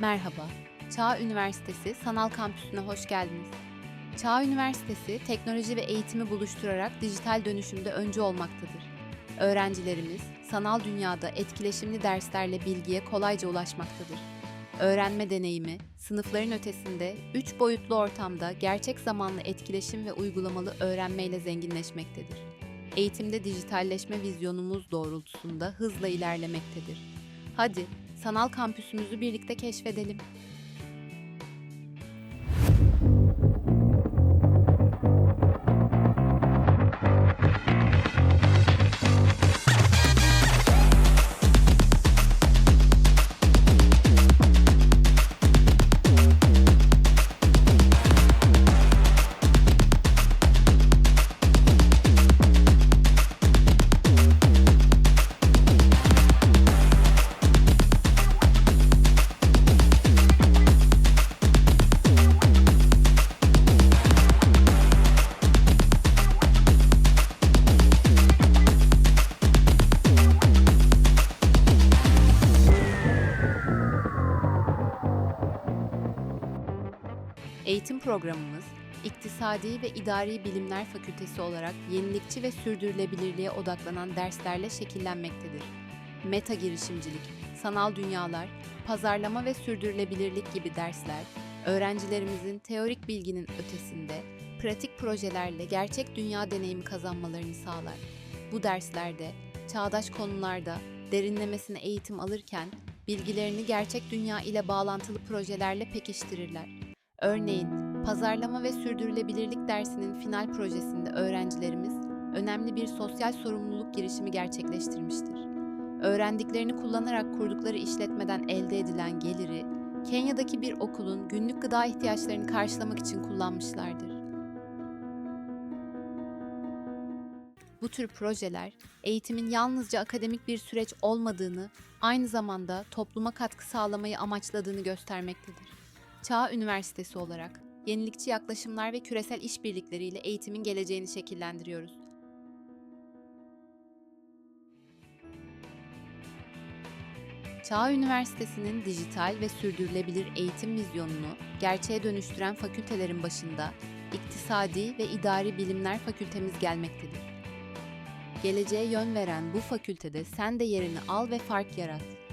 Merhaba, Çağ Üniversitesi Sanal Kampüsü'ne hoş geldiniz. Çağ Üniversitesi, teknoloji ve eğitimi buluşturarak dijital dönüşümde öncü olmaktadır. Öğrencilerimiz, sanal dünyada etkileşimli derslerle bilgiye kolayca ulaşmaktadır. Öğrenme deneyimi, sınıfların ötesinde, üç boyutlu ortamda gerçek zamanlı etkileşim ve uygulamalı öğrenmeyle zenginleşmektedir. Eğitimde dijitalleşme vizyonumuz doğrultusunda hızla ilerlemektedir. Hadi, sanal kampüsümüzü birlikte keşfedelim. Eğitim programımız, İktisadi ve İdari Bilimler Fakültesi olarak yenilikçi ve sürdürülebilirliğe odaklanan derslerle şekillenmektedir. Meta girişimcilik, sanal dünyalar, pazarlama ve sürdürülebilirlik gibi dersler, öğrencilerimizin teorik bilginin ötesinde pratik projelerle gerçek dünya deneyimi kazanmalarını sağlar. Bu derslerde çağdaş konularda derinlemesine eğitim alırken bilgilerini gerçek dünya ile bağlantılı projelerle pekiştirirler. Örneğin, pazarlama ve sürdürülebilirlik dersinin final projesinde öğrencilerimiz önemli bir sosyal sorumluluk girişimi gerçekleştirmiştir. Öğrendiklerini kullanarak kurdukları işletmeden elde edilen geliri Kenya'daki bir okulun günlük gıda ihtiyaçlarını karşılamak için kullanmışlardır. Bu tür projeler eğitimin yalnızca akademik bir süreç olmadığını, aynı zamanda topluma katkı sağlamayı amaçladığını göstermektedir. Çağ Üniversitesi olarak yenilikçi yaklaşımlar ve küresel işbirlikleriyle eğitimin geleceğini şekillendiriyoruz. Çağ Üniversitesi'nin dijital ve sürdürülebilir eğitim vizyonunu gerçeğe dönüştüren fakültelerin başında İktisadi ve İdari Bilimler Fakültemiz gelmektedir. Geleceğe yön veren bu fakültede sen de yerini al ve fark yarat.